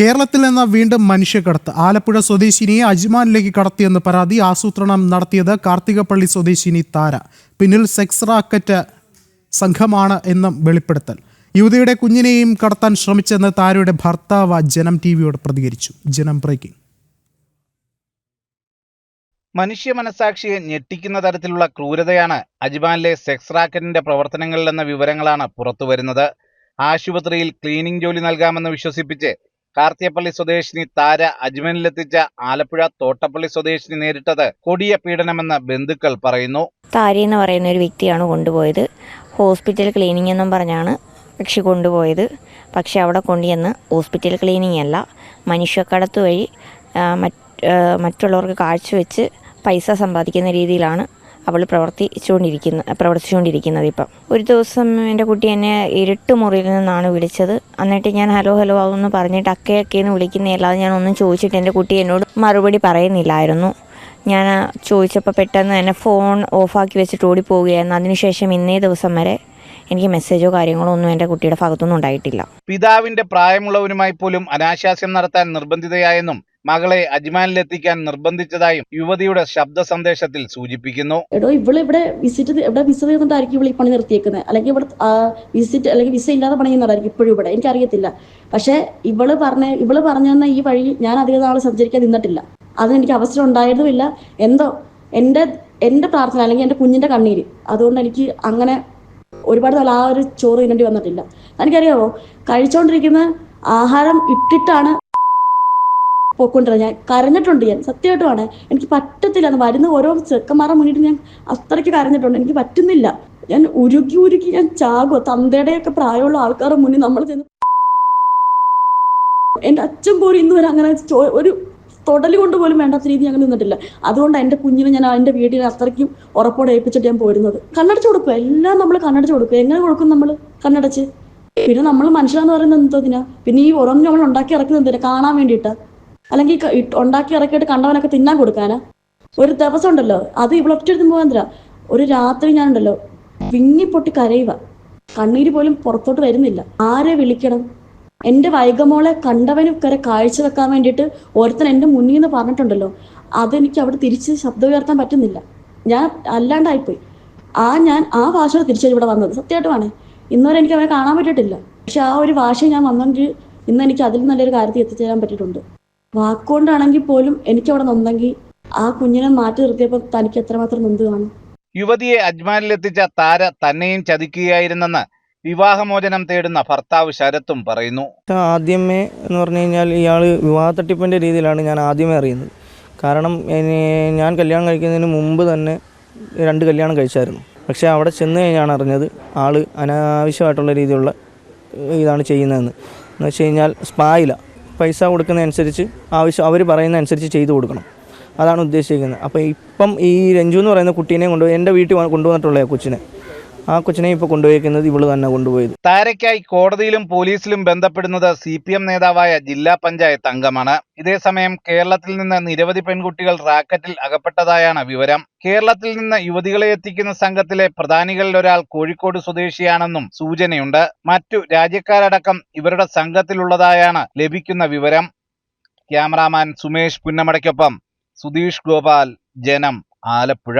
കേരളത്തിൽ നിന്ന് വീണ്ടും മനുഷ്യക്കടത്ത് ആലപ്പുഴ സ്വദേശിനിയെ അജ്മാനിലേക്ക് കടത്തിയെന്ന് പരാതി ആസൂത്രണം നടത്തിയത് കാർത്തികപ്പള്ളി സ്വദേശിനി താര. പിന്നിൽ സെക്സ് റാക്കറ്റ് സംഘമാണ് എന്നും വെളിപ്പെടുത്തൽ. യുവതിയുടെ കുഞ്ഞിനെയും കടത്താൻ ശ്രമിച്ചെന്ന് താരയുടെ ഭർത്താവ് ജനം ടി വിയോട് പ്രതികരിച്ചു. ജനം ബ്രേക്കിംഗ്. മനുഷ്യ മനസാക്ഷിയെ ഞെട്ടിക്കുന്ന തരത്തിലുള്ള ക്രൂരതയാണ് അജ്മാനിലെ സെക്സ് റാക്കറ്റിന്റെ പ്രവർത്തനങ്ങളിലെന്ന വിവരങ്ങളാണ് പുറത്തുവരുന്നത്. ആശുപത്രിയിൽ ക്ലീനിംഗ് ജോലി നൽകാമെന്ന് വിശ്വസിപ്പിച്ച് കാർത്തിയപ്പള്ളി സ്വദേശിനി താര അജ്മനിലെത്തിച്ച ആലപ്പുഴ തോട്ടപ്പള്ളി സ്വദേശിനി നേരിട്ടത് കൊടിയ പീഡനമെന്ന് ബന്ധുക്കൾ പറയുന്നു. താര എന്ന് പറയുന്ന ഒരു വ്യക്തിയാണ് കൊണ്ടുപോയത്. ഹോസ്പിറ്റൽ ക്ലീനിങ് എന്നും പറഞ്ഞാണ് കക്ഷി കൊണ്ടുപോയത്. പക്ഷെ അവിടെ കൊണ്ടുചെന്ന് ഹോസ്പിറ്റൽ ക്ലീനിങ് അല്ല. മനുഷ്യക്കടത്ത് വഴി മറ്റുള്ളവർക്ക് കാഴ്ചവെച്ച് പൈസ സമ്പാദിക്കുന്ന രീതിയിലാണ് അവൾ പ്രവർത്തിച്ചുകൊണ്ടിരിക്കുന്ന പ്രവർത്തിച്ചുകൊണ്ടിരിക്കുന്നത് ഇപ്പം. ഒരു ദിവസം എന്റെ കുട്ടി എന്നെ ഇരുട്ട് മുറിയിൽ നിന്നാണ് വിളിച്ചത്. എന്നിട്ട് ഞാൻ ഹലോ ഹലോ അതൊന്ന് പറഞ്ഞിട്ട് അക്കയൊക്കെയെന്ന് വിളിക്കുന്നതല്ലാതെ ഞാൻ ഒന്നും ചോദിച്ചിട്ട് എന്റെ കുട്ടി എന്നോട് മറുപടി പറയുന്നില്ലായിരുന്നു. ഞാൻ ചോദിച്ചപ്പോൾ പെട്ടെന്ന് തന്നെ ഫോൺ ഓഫാക്കി വെച്ചിട്ട് ഓടിപ്പോവുകയായിരുന്നു. അതിനുശേഷം ഇന്നേ ദിവസം വരെ എനിക്ക് മെസ്സേജോ കാര്യങ്ങളോ ഒന്നും എന്റെ കുട്ടിയുടെ ഭാഗത്തുനിന്നും ഉണ്ടായിട്ടില്ല. പിതാവിന്റെ പ്രായമുള്ളവരുമായി പോലും അനാശാസ്യം നടത്താൻ നിർബന്ധിതയായെന്നും മകളെ അജ്മാനിലെത്തിക്കാൻ നിർബന്ധിച്ചതായും യുവതിയുടെ ശബ്ദ സന്ദേശത്തിൽ സൂചിപ്പിക്കുന്നു. എടോ ഇവൾ ഇവിടെ വിസിറ്റ് ഇവിടെ വിസ ചെയ്തുകൊണ്ടായിരിക്കും ഇവിടെ ഈ പണി നിർത്തിയേക്കുന്നത് അല്ലെങ്കിൽ ഇവിടെ വിസിറ്റ് അല്ലെങ്കിൽ വിസ ഇല്ലാതെ പണി ചെയ്യുന്നതായിരിക്കും ഇപ്പോഴും ഇവിടെ. എനിക്കറിയത്തില്ല. പക്ഷേ ഇവൾ പറഞ്ഞ ഇവൾ പറഞ്ഞു തന്ന ഈ വഴി ഞാൻ അധികം നാൾ സഞ്ചരിക്കാൻ നിന്നിട്ടില്ല. അതിന് എനിക്ക് അവസരം ഉണ്ടായതുമില്ല എന്തോ എന്റെ എന്റെ പ്രാർത്ഥന അല്ലെങ്കിൽ എന്റെ കുഞ്ഞിന്റെ കണ്ണീര്. അതുകൊണ്ട് എനിക്ക് അങ്ങനെ ഒരുപാട് നാൾ ആ ഒരു ചോറ് തിന്നേണ്ടി വന്നിട്ടില്ല. എനിക്കറിയാമോ കഴിച്ചുകൊണ്ടിരിക്കുന്ന ആഹാരം ഇട്ടിട്ടാണ് പോയിക്കൊണ്ടിരുന്നത്. ഞാൻ കരഞ്ഞിട്ടുണ്ട്. ഞാൻ സത്യമായിട്ടുമാണ്. എനിക്ക് പറ്റത്തില്ല. എന്ന് വരുന്ന ഓരോ ചെക്കന്മാരെ മുന്നിട്ട് ഞാൻ അത്രയ്ക്ക് കരഞ്ഞിട്ടുണ്ട്. എനിക്ക് പറ്റുന്നില്ല. ഞാൻ ഉരുക്കി ഉരുക്കി ഞാൻ ചാകോ തന്തയുടെയൊക്കെ പ്രായമുള്ള ആൾക്കാരുടെ മുന്നിൽ നമ്മൾ ചെന്ന് എന്റെ അച്ഛൻ പോലും ഇന്ന് വരെ അങ്ങനെ ഒരു തൊടൽ കൊണ്ട് പോലും വേണ്ടാത്ത രീതി ഞങ്ങൾ നിന്നിട്ടില്ല. അതുകൊണ്ട് എന്റെ കുഞ്ഞിനെ ഞാൻ എന്റെ വീട്ടിൽ അത്രയ്ക്കും ഉറപ്പോടെ ഏൽപ്പിച്ചിട്ട് ഞാൻ പോരുന്നത് കണ്ണടച്ച് കൊടുക്കുക എല്ലാം നമ്മൾ കണ്ണടച്ച് കൊടുക്കുക എങ്ങനെ കൊടുക്കും നമ്മൾ കണ്ണടച്ച്? പിന്നെ നമ്മൾ മനുഷ്യരാന്ന് പറയുന്നത് എന്തോ പിന്നെ ഈ ഓരോന്നും നമ്മൾ ഉണ്ടാക്കി ഇറക്കുന്നത് എന്തിനാ? കാണാൻ വേണ്ടിയിട്ടാ. അല്ലെങ്കിൽ ഉണ്ടാക്കി ഇറക്കിയിട്ട് കണ്ടവനൊക്കെ തിന്നാൻ കൊടുക്കാനാ? ഒരു ദിവസം ഉണ്ടല്ലോ അത് ഒറ്റ പോകാൻ ഒരു രാത്രി ഞാൻ ഞാനുണ്ടല്ലോ. വിങ്ങിപ്പൊട്ടി കരയുക കണ്ണീര് പോലും പുറത്തോട്ട് വരുന്നില്ല. ആരെ വിളിക്കണം? എന്റെ വൈകമോളെ കണ്ടവന് കര കാഴ്ച വെക്കാൻ വേണ്ടിയിട്ട് ഒരുത്തൻ എന്റെ മുന്നിൽ നിന്ന് പറഞ്ഞിട്ടുണ്ടല്ലോ. അതെനിക്ക് അവിടെ തിരിച്ച് ശബ്ദം ഉയർത്താൻ പറ്റുന്നില്ല. ഞാൻ അല്ലാണ്ടായിപ്പോയി. ആ ഞാൻ ആ ഭാഷ തിരിച്ചു ഇവിടെ വന്നത്. സത്യമായിട്ടുമാണ് ഇന്നുവരെ എനിക്ക് അവരെ കാണാൻ പറ്റിയിട്ടില്ല. പക്ഷെ ആ ഒരു ഭാഷ ഞാൻ വന്നെങ്കിൽ ഇന്ന് എനിക്ക് അതിൽ നല്ലൊരു കാര്യത്തിൽ എത്തിച്ചേരാൻ പറ്റിയിട്ടുണ്ട്. വാക്കുകൊണ്ടാണെങ്കിൽ പോലും എനിക്ക് അവിടെ നൊന്നെങ്കിൽ ആ കുഞ്ഞിനെ മാറ്റി നിർത്തിയപ്പോൾ തനിക്ക് എത്രമാത്രം നൊന്ത് കാണും. യുവതിയെ അജ്മാനിൽ എത്തിച്ച താര തന്നെയും ചതിക്കുകയായിരുന്നെന്ന് വിവാഹമോചനം തേടുന്ന ഭർത്താവ് ശരത്തും പറയുന്നു. ആദ്യമേ എന്ന് പറഞ്ഞു കഴിഞ്ഞാൽ ഇയാൾ വിവാഹ തട്ടിപ്പിന്റെ രീതിയിലാണ് ഞാൻ ആദ്യമേ അറിയുന്നത്. കാരണം ഞാൻ കല്യാണം കഴിക്കുന്നതിന് മുമ്പ് തന്നെ രണ്ട് കല്യാണം കഴിച്ചായിരുന്നു. പക്ഷേ അവിടെ ചെന്ന് കഴിഞ്ഞാണ് അറിഞ്ഞത് ആൾ അനാവശ്യമായിട്ടുള്ള രീതിയിലുള്ള ഇതാണ് ചെയ്യുന്നതെന്ന്. എന്ന് വെച്ച് കഴിഞ്ഞാൽ സ്പായില. പൈസ കൊടുക്കുന്നതനുസരിച്ച് ആവശ്യം അവർ പറയുന്ന അനുസരിച്ച് ചെയ്തു കൊടുക്കണം. അതാണ് ഉദ്ദേശിക്കുന്നത്. അപ്പോൾ ഇപ്പം ഈ രഞ്ജു എന്ന് പറയുന്ന കുട്ടീനെ കൊണ്ടുപോയി എന്റെ വീട്ടിൽ കൊണ്ടുവന്നിട്ടുള്ള കൊച്ചിനെ. ആ കൊച്ചിനെ ഇപ്പോൾ കൊണ്ടുപോയിരിക്കുന്നത് ഇവൾ തന്നെ കൊണ്ടുപോയത്. താരയ്ക്കായി കോടതിയിലും പോലീസിലും ബന്ധപ്പെടുന്നത് സി പി എം നേതാവായ ജില്ലാ പഞ്ചായത്ത് അംഗമാണ്. ഇതേസമയം കേരളത്തിൽ നിന്ന് നിരവധി പെൺകുട്ടികൾ റാക്കറ്റിൽ അകപ്പെട്ടതായാണ് വിവരം. കേരളത്തിൽ നിന്ന് യുവതികളെ എത്തിക്കുന്ന സംഘത്തിലെ പ്രധാനികളിൽ ഒരാൾ കോഴിക്കോട് സ്വദേശിയാണെന്നും സൂചനയുണ്ട്. മറ്റു രാജ്യക്കാരടക്കം ഇവരുടെ സംഘത്തിലുള്ളതായാണ് ലഭിക്കുന്ന വിവരം. ക്യാമറാമാൻ സുമേഷ് പുന്നമടയ്ക്കൊപ്പം സുധീഷ് ഗോപാൽ ജനം ആലപ്പുഴ.